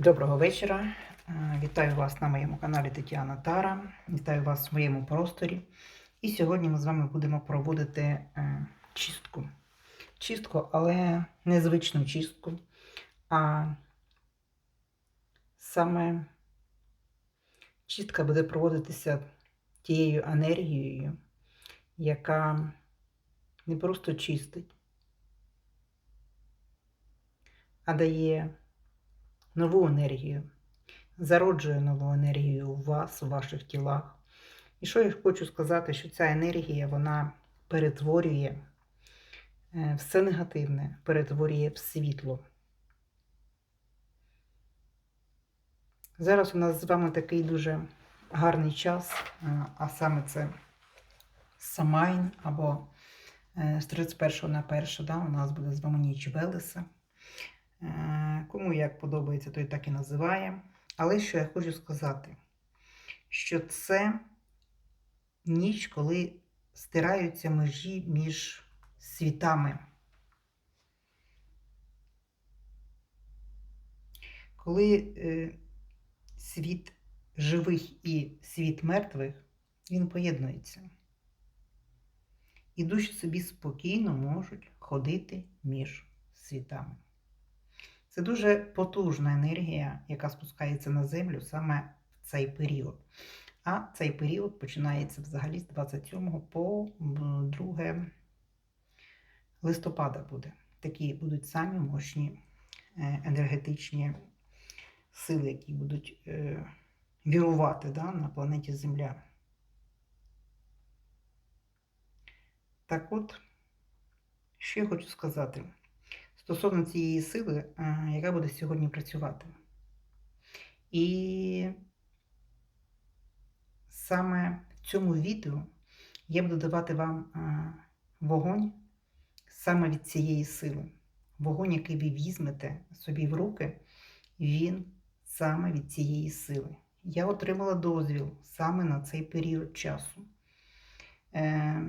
Доброго вечора. Е, Вітаю вас на моєму каналі Тетяна Тара. Вітаю вас в моєму просторі. І сьогодні ми з вами будемо проводити е, чистку. Чистку, але не звичну чистку, а саме чистка буде проводитися тією енергією, яка не просто чистить, а дає нову енергію, зароджує нову енергію у вас, у ваших тілах. І що я хочу сказати, що ця енергія вона перетворює е, все негативне, перетворює в світло. Зараз у нас з вами такий дуже гарний час, е, а саме це Самайн або е, з 31 на 1, да, у нас буде з вами ніч Велеса. Е, Кому як подобається, той так і називає. Але що я хочу сказати, що це ніч, коли стираються межі між світами. Коли е, світ живих і світ мертвих, він поєднується. І душі собі спокійно можуть ходити між світами. Це дуже потужна енергія, яка спускається на землю саме в цей період. А цей період починається взагалі з 27 по 2 листопада буде. Такі будуть самі мощні е, енергетичні сили, які будуть е, вірувати да, на планеті Земля. Так от, що я хочу сказати стосовно цієї сили, яка буде сьогодні працювати. І саме в цьому відео я буду давати вам вогонь саме від цієї сили. Вогонь, який ви візьмете собі в руки, він саме від цієї сили. Я отримала дозвіл саме на цей період часу. Е,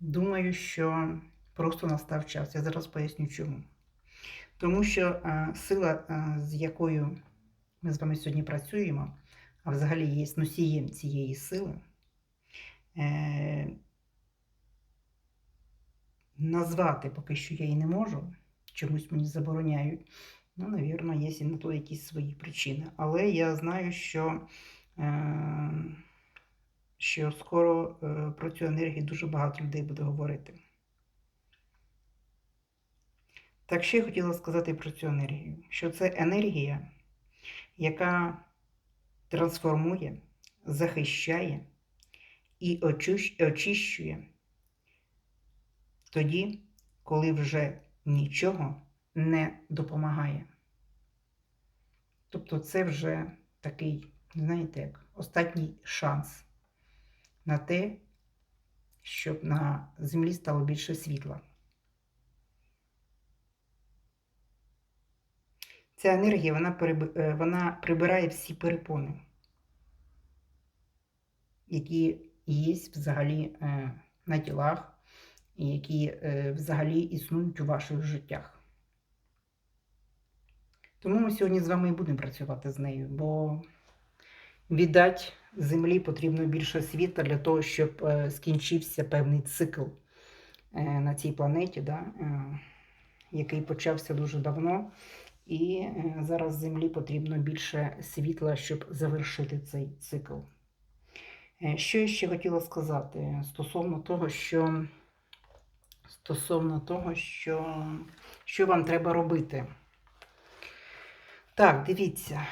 Думаю, що просто настав час. Я зараз поясню чому. Тому що е, сила, е, з якою ми з вами сьогодні працюємо, а взагалі є носієм цієї сили, е, назвати поки що я її не можу, чомусь мені забороняють. Ну, навірно, є на то якісь свої причини. Але я знаю, що, що скоро про цю енергію дуже багато людей буде говорити. Так ще я хотіла сказати про цю енергію, що це енергія, яка трансформує, захищає і очищує тоді, коли вже нічого не допомагає. Тобто це вже такий, знаєте, як останній шанс на те, щоб на землі стало більше світла. Ця енергія вона, переб... вона прибирає всі перепони, які є взагалі е, на тілах, і які е, взагалі існують у ваших життях. Тому ми сьогодні з вами і будемо працювати з нею, бо віддать землі потрібно більше світла для того, щоб е, скінчився певний цикл на цій планеті, да, який почався дуже давно. І е, зараз Землі потрібно більше світла, щоб завершити цей цикл. Е, що я ще хотіла сказати стосовно того, що стосовно того, що, що вам треба робити. Так, дивіться.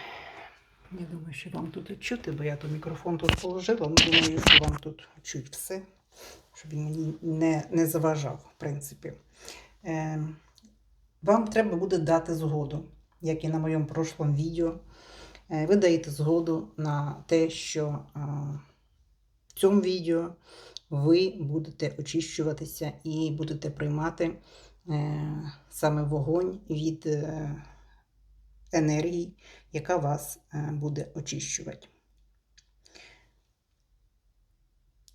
Я думаю, що вам тут чути, бо я тут мікрофон тут положила. Ну, думаю, що вам тут чуть все, щоб він мені не не заважав, в принципі. Е, вам треба буде дати згоду, як і на моєму прошлому відео. Е, ви даєте згоду на те, що в цьому відео ви будете очищуватися і будете приймати е, саме вогонь від е, енергії, яка вас буде очищувати.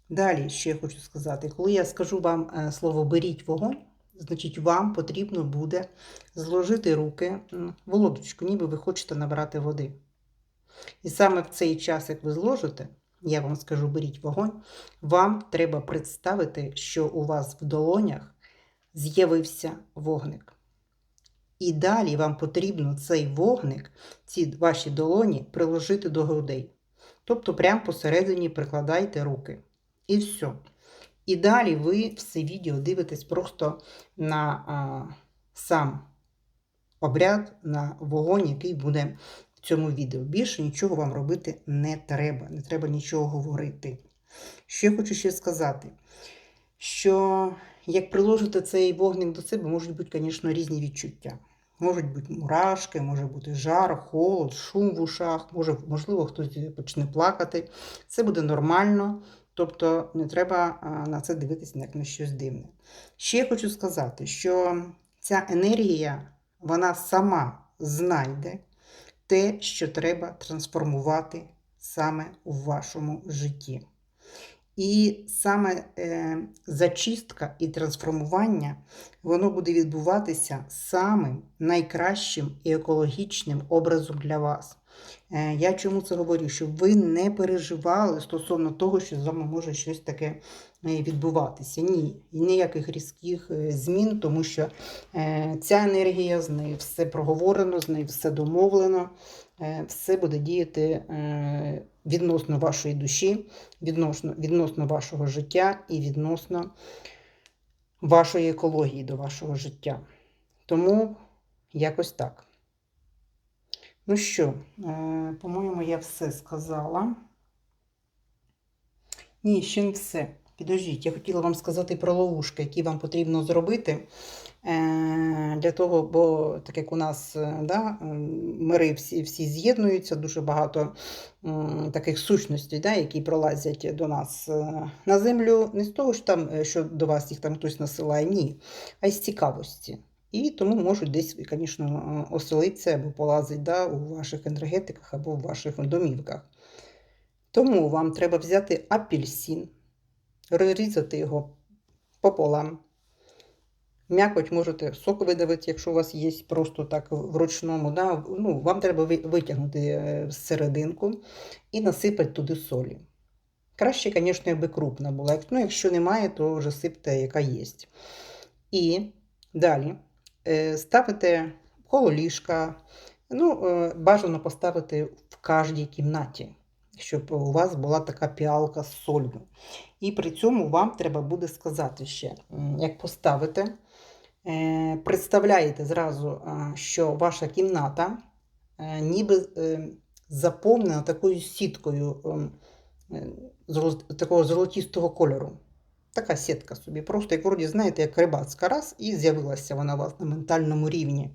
Далі ще хочу сказати, коли я скажу вам слово беріть вогонь, Значить, вам потрібно буде зложити руки в лодочку, ніби ви хочете набрати води. І саме в цей час, як ви зложите, я вам скажу, беріть вогонь, вам треба представити, що у вас в долонях з'явився вогник. І далі вам потрібно цей вогник, ці ваші долоні, приложити до грудей. Тобто, прямо посередині прикладайте руки. І все. І далі ви все відео дивитесь просто на а, сам обряд, на вогонь, який буде в цьому відео. Більше нічого вам робити не треба, не треба нічого говорити. Що я хочу ще сказати, що як приложите цей вогник до себе, можуть бути, звісно, різні відчуття. Можуть бути мурашки, може бути жар, холод, шум в ушах, може, можливо, хтось почне плакати. Це буде нормально, тобто не треба на це дивитися як на щось дивне. Ще хочу сказати, що ця енергія, вона сама знайде те, що треба трансформувати саме у вашому житті. І саме е, зачистка і трансформування воно буде відбуватися самим найкращим і екологічним образом для вас. Е, я чому це говорю? Щоб ви не переживали стосовно того, що з вами може щось таке е, відбуватися. Ні, ніяких різких е, змін, тому що ця енергія з нею все проговорено, з нею все домовлено, все буде діяти відносно вашої душі, відносно, відносно вашого життя і відносно вашої екології до вашого життя. Тому якось так. Ну що, е, по-моєму, я все сказала. Ні, ще не все. Підождіть, я хотіла вам сказати про ловушки, які вам потрібно зробити. Е, Для того, бо так як у нас е, да, мири всі, всі з'єднуються, дуже багато таких сущностей, да, які пролазять до нас на землю, не з того, що, там, що до вас їх там хтось насилає, ні, а із цікавості. І тому можуть десь, звісно, оселитися або полазити да, у ваших енергетиках або в ваших домівках. Тому вам треба взяти апельсин, розрізати його пополам. М'якоть можете сок видавити, якщо у вас є просто так вручному. Да? Ну, вам треба витягнути е, серединку і насипати туди солі. Краще, звісно, якби крупна була. Ну, якщо немає, то вже сипте, яка є. І далі ставите коло ліжка. Ну, е, бажано поставити в кожній кімнаті, щоб у вас була така піалка з солью. І при цьому вам треба буде сказати ще, як поставите, е, представляєте зразу, що ваша кімната е, ніби е, заповнена такою сіткою ем, е, такого золотістого кольору. Така сітка собі. Просто, як вроді, знаєте, як рибацька раз, і з'явилася вона у вас на ментальному рівні.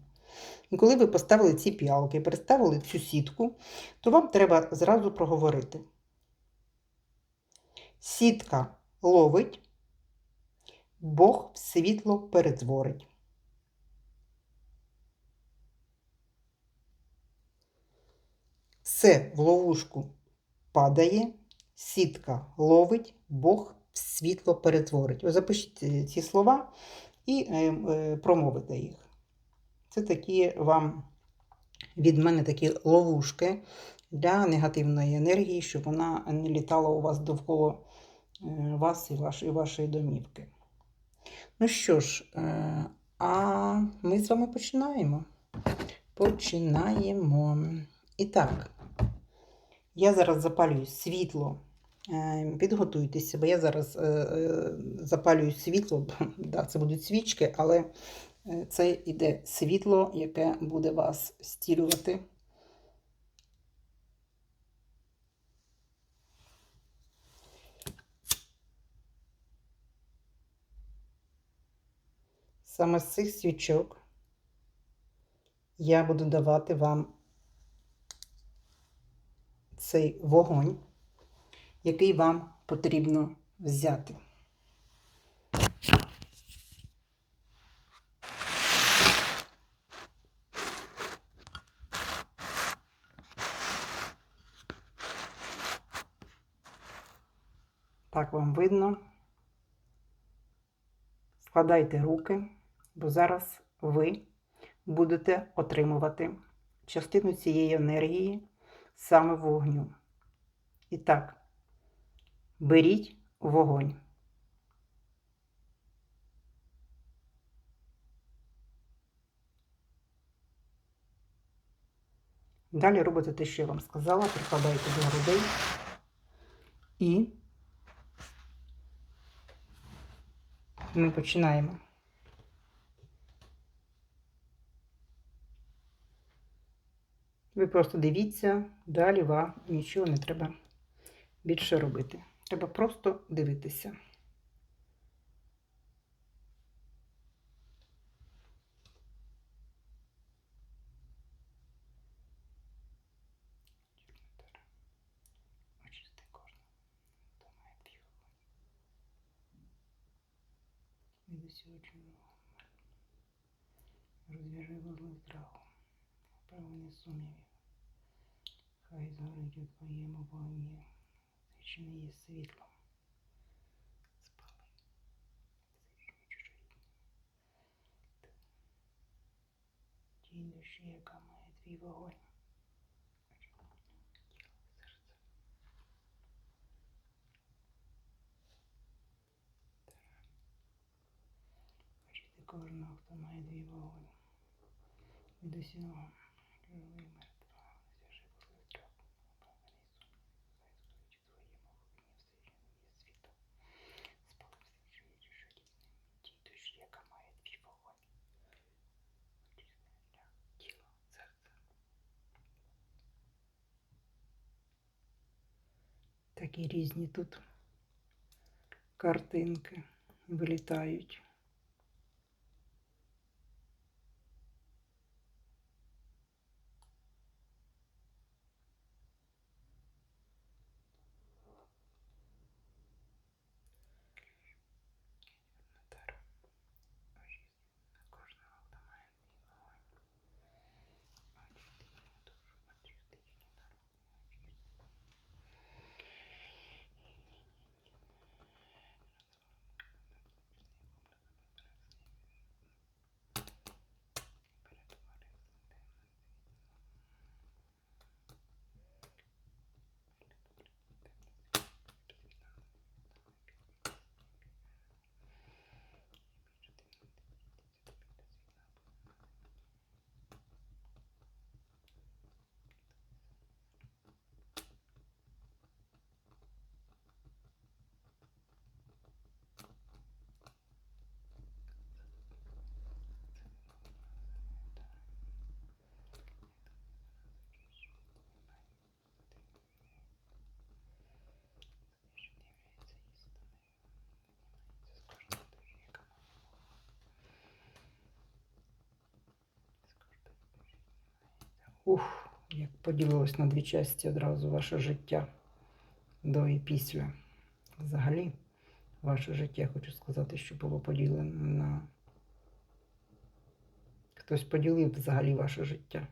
І коли ви поставили ці піалки, представили цю сітку, то вам треба зразу проговорити. Сітка ловить, Бог в світло перетворить. Все в ловушку падає, сітка ловить, Бог світло перетворить. Ви запишіть е, ці слова і е, е, промовите їх. Це такі вам від мене такі ловушки для негативної енергії, щоб вона не літала у вас довкола вас і вашої, вашої домівки. Ну що ж, а ми з вами починаємо. Починаємо. І так, я зараз запалюю світло. Е, Підготуйтеся, бо я зараз е, е, запалюю світло. Да, це будуть свічки, але е, це іде світло, яке буде вас стілювати. Саме з цих свічок я буду давати вам цей вогонь, який вам потрібно взяти. Так вам видно. Складайте руки Бо зараз ви будете отримувати частину цієї енергії саме вогню. І так, беріть вогонь. Далі робите те, що я вам сказала, прикладаєте до грудей і ми починаємо. Ви просто дивіться, далі вам нічого не треба більше робити. Треба просто дивитися. Чужого. Розв'яжи вузли страху, правильні сумнівів. Хай згорить у твоєму вогні, свічене є світлом. Спали. Тій душі, яка має твій вогонь. Бачите кожного, хто має твій вогонь. Від усього. Живий мертва, зв'яжи вузли страху, правильний сумнів. Хай згорить у твоєму вогні, все свічене є світло. Спали все живі чужорідним. Тій душі, яка має твій вогонь. Очисти для тіла, серця. Такі різні тут картинки вилітають. Ух, як поділилось на дві часті одразу ваше життя до і після. Взагалі, ваше життя, хочу сказати, що було поділено на. Хтось поділив взагалі ваше життя.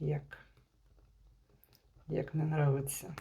Як? Як не нравиться.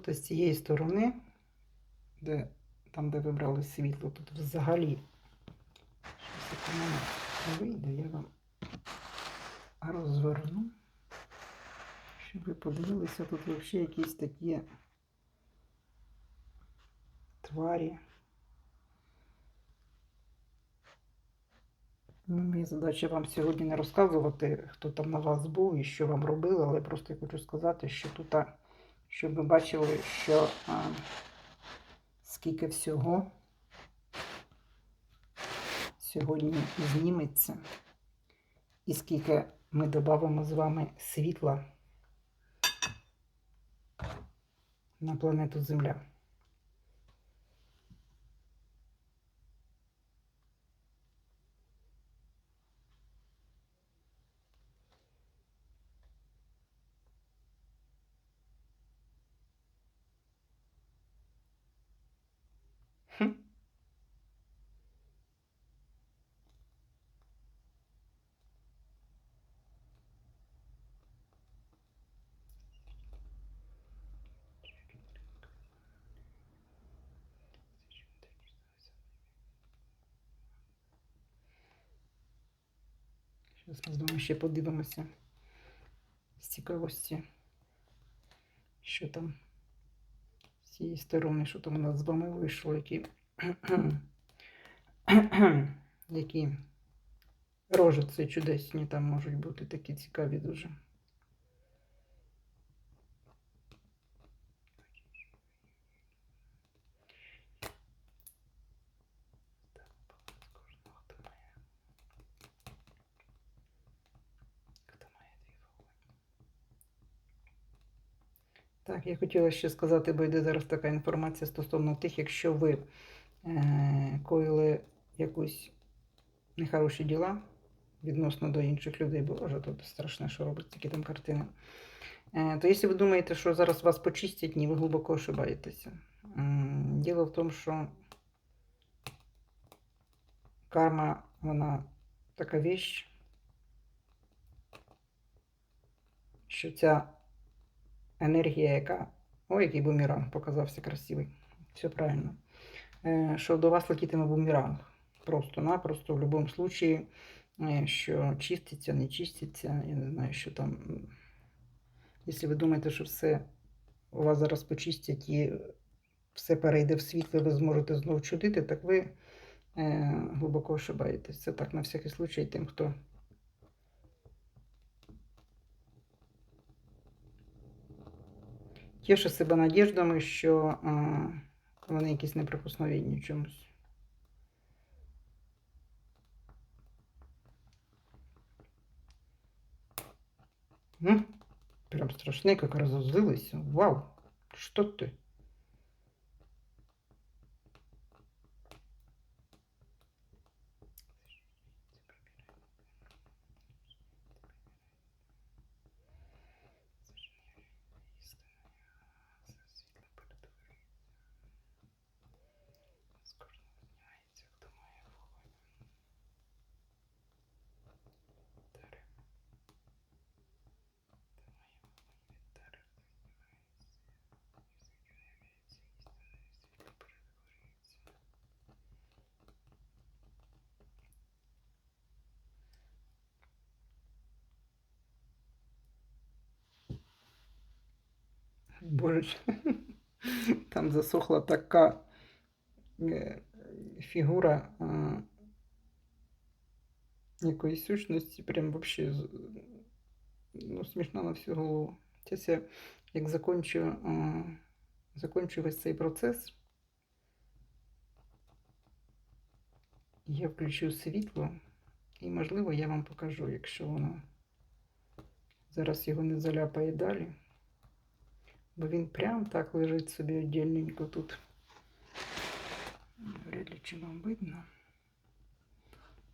Тут з цієї сторони, де, там, де ви брали світло, тут взагалі. Щось у мене вийде, я вам розверну. Щоб ви подивилися, тут взагалі якісь такі тварі. Ну, Моя задача вам сьогодні не розказувати, хто там на вас був і що вам робили, але просто я хочу сказати, що тут, щоб ви бачили, що а, скільки всього сьогодні зніметься, і скільки ми додамо з вами світла на планету Земля. Хм. Зараз ми з вами ще подивимося з цікавості, що там з цієї сторони, що там у нас з вами вийшло, які, які рожиці чудесні там можуть бути такі цікаві дуже. Так, я хотіла ще сказати, бо йде зараз така інформація стосовно тих, якщо ви е, коїли якусь нехороші діла відносно до інших людей, бо вже тут страшне, що робить такі там картини. Е, то якщо ви думаєте, що зараз вас почистять, ні, ви глибоко ошибаєтеся. М, Діло в тому, що карма, вона така віч, що ця енергія, яка. Ой, який бумеранг показався красивий. Все правильно. Е, Що до вас летітиме бумеранг. Просто-напросто, в будь-якому случаї, е, що чиститься, не чиститься, я не знаю, що там. Якщо ви думаєте, що все у вас зараз почистять і все перейде в світло, ви зможете знову чудити, так ви е, глибоко ошибаєтесь. Це так на всякий случай тим, хто тіше себе надіждами, що вони якісь неприкосновенні чомусь. Прям страшне, как розозлилися. Вау, что ты? Боже, там засохла така е, фігура якоїсь сущності, прям вообще ну, смішна на всю голову. Зараз я як закончу, закончу весь цей процес, я включу світло, і, можливо, я вам покажу, якщо воно зараз його не заляпає далі. Бо він прям так лежить собі віддільненько тут. Вряд ли чи вам видно.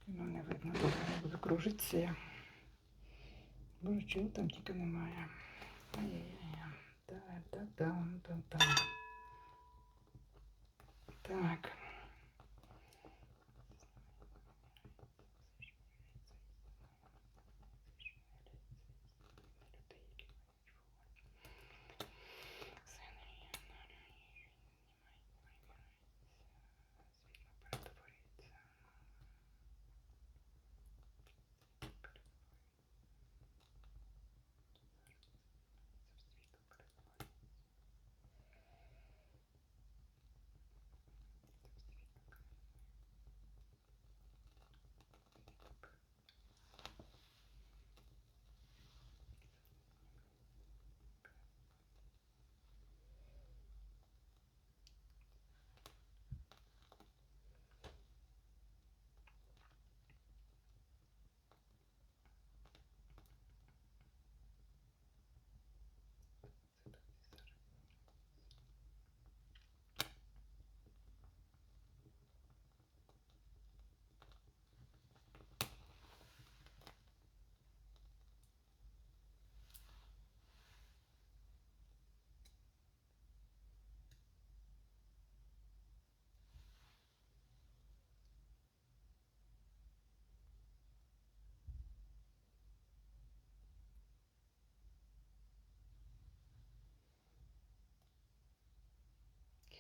Ну, не видно, добре, не буду кружитися я. Боже, чого там тільки немає. Ай-яй-яй. Та-та-там-там-там. Так.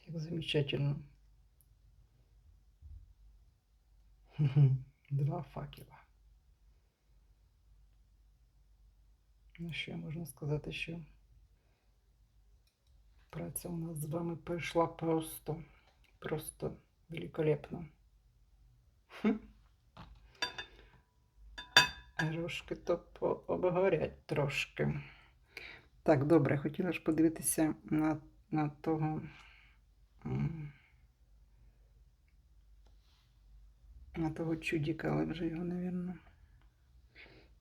Як замечательно. Два факела. Ну що можна сказати, що праця у нас з вами пройшла просто, просто великолепно. Хм. Рожки то пообгорять трошки. Так, добре, хотіла ж подивитися на, на того. На того чудіка, але вже його, напевно,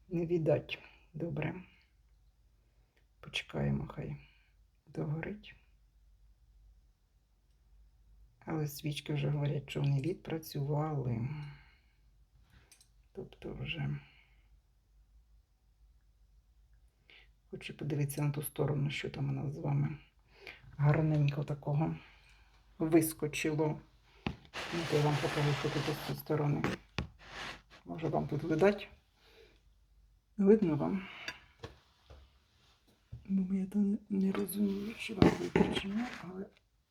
не віддать. Добре. Почекаємо, хай догорить. Але свічки вже говорять, що вони відпрацювали. Тобто вже хочу подивитися на ту сторону, що там у нас з вами гарненько такого вискочило. Ну, я вам покажу, що тут з цієї сторони. Може вам тут видать? Видно вам? Бо я то не, розумію, чи вам видно, чи ні, але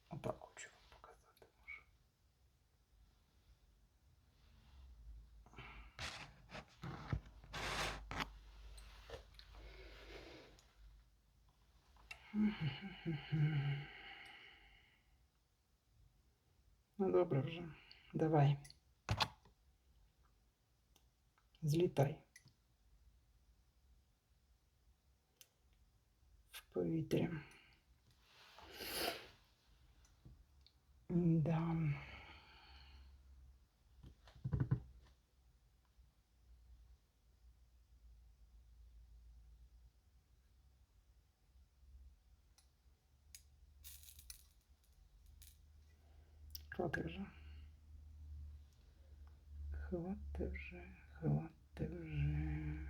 отак хочу вам показати. Може. Ну, добре вже. Давай. Злітай. В повітря. Да. Хвати вже. Хвати вже, хвати вже.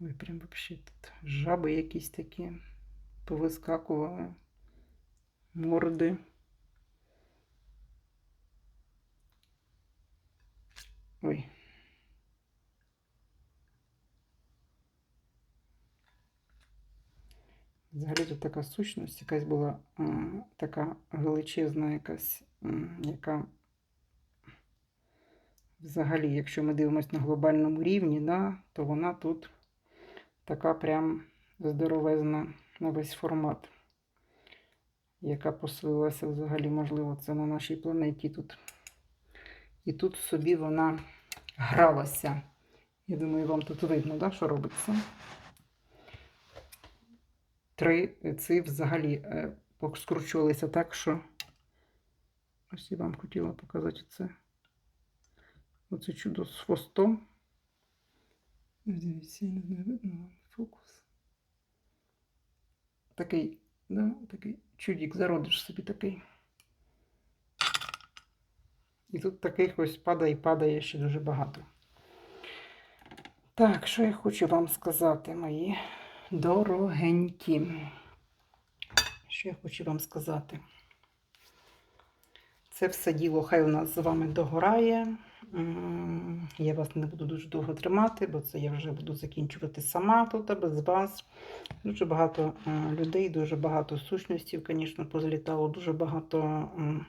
Ой, прям вообще тут жаби якісь такі повискакували. Морди. Ой. Взагалі така сущність, якась була така величезна, якась, яка взагалі, якщо ми дивимося на глобальному рівні, да, то вона тут така прям здоровезна на весь формат, яка поселилася взагалі, можливо, це на нашій планеті тут. І тут собі вона гралася. Я думаю, вам тут видно, да, що робиться. Три ці взагалі е, скручувалися так, що ось я вам хотіла показати це. Оце чудо з хвостом. Дивіться, не знаю, видно фокус. Такий, да, такий чудік, зародиш собі такий. І тут таких ось падає і падає ще дуже багато. Так, що я хочу вам сказати, мої дорогенькі. Що я хочу вам сказати? Це все діло хай у нас з вами догорає. Я вас не буду дуже довго тримати, бо це я вже буду закінчувати сама тут, без вас. Дуже багато людей, дуже багато сущностей, звісно, позлітало, дуже багато м,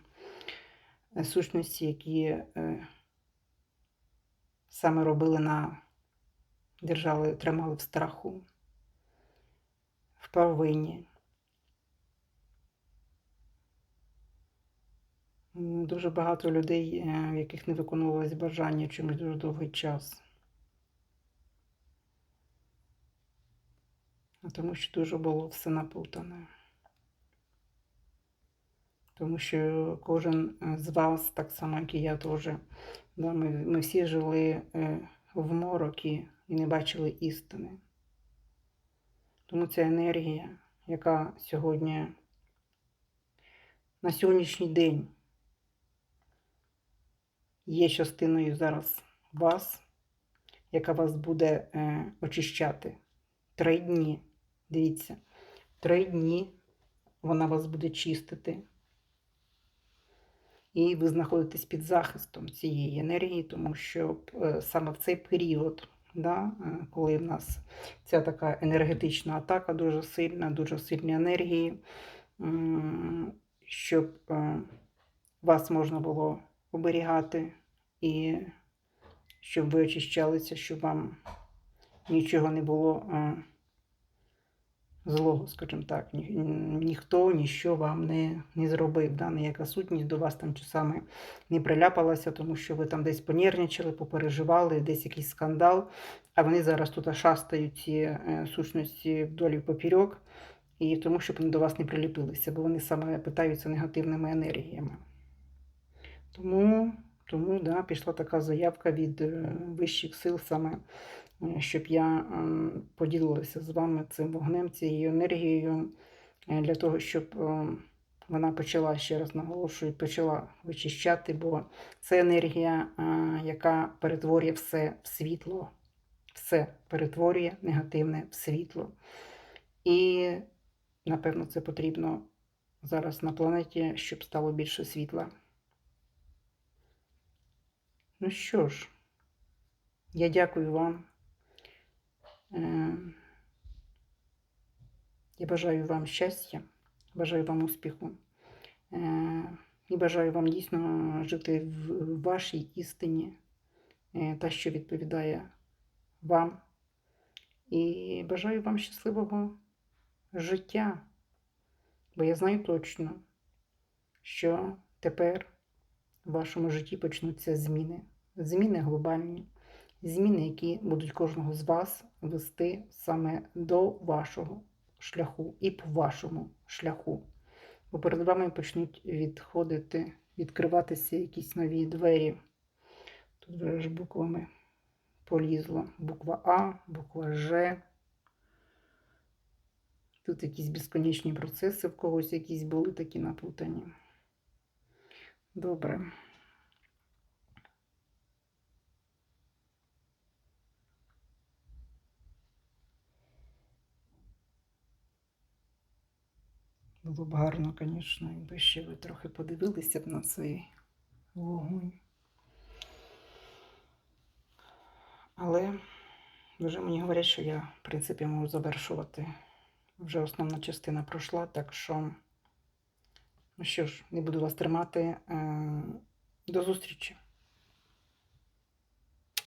сущності, які е, саме робили на держали, тримали в страху, в Дуже багато людей, е, в яких не виконувалось бажання чомусь дуже довгий час. Тому що дуже було все наплутане. Тому що кожен е, з вас, так само, як і я теж, ми, ми всі жили е, в морокі і не бачили істини. Тому ця енергія, яка сьогодні, на сьогоднішній день є частиною зараз вас, яка вас буде е, очищати. Три дні. Дивіться, три дні вона вас буде чистити. і ви знаходитесь під захистом цієї енергії, тому що е, саме в цей період, да, е, коли в нас ця така енергетична атака дуже сильна, дуже сильні енергії, щоб е, вас можна було оберігати і щоб ви очищалися, щоб вам нічого не було е, злого, скажімо так. Ні, ніхто ніщо вам не, не зробив. Да? Ніяка сутність до вас там часами не приляпалася, тому що ви там десь понервничали, попереживали, десь якийсь скандал. А вони зараз тут шастають ці е, сущності вдолі поперек, і тому, щоб вони до вас не приліпилися, бо вони саме питаються негативними енергіями. Тому, тому да, пішла така заявка від е, вищих сил саме, щоб я ем, поділилася з вами цим вогнем, цією енергією, е, для того, щоб е, вона почала, ще раз наголошую, почала вичищати, бо це енергія, е, яка перетворює все в світло. Все перетворює негативне в світло. І, напевно, це потрібно зараз на планеті, щоб стало більше світла. Ну що ж, я дякую вам. Е, Я бажаю вам щастя, бажаю вам успіху. І бажаю вам дійсно жити в вашій істині, е, та, що відповідає вам. І бажаю вам щасливого життя. Бо я знаю точно, що тепер в вашому житті почнуться зміни. Зміни глобальні, зміни, які будуть кожного з вас вести саме до вашого шляху і по вашому шляху. Бо перед вами почнуть відходити, відкриватися якісь нові двері. Тут вже ж буквами полізло. Буква А, буква Ж. Тут якісь безконечні процеси в когось якісь були такі наплутані. Добре. Було б гарно, звісно, якби ще ви трохи подивилися б на цей вогонь. Але вже мені говорять, що я, в принципі, можу завершувати. Вже основна частина пройшла, так що, ну що ж, не буду вас тримати. Е, До зустрічі!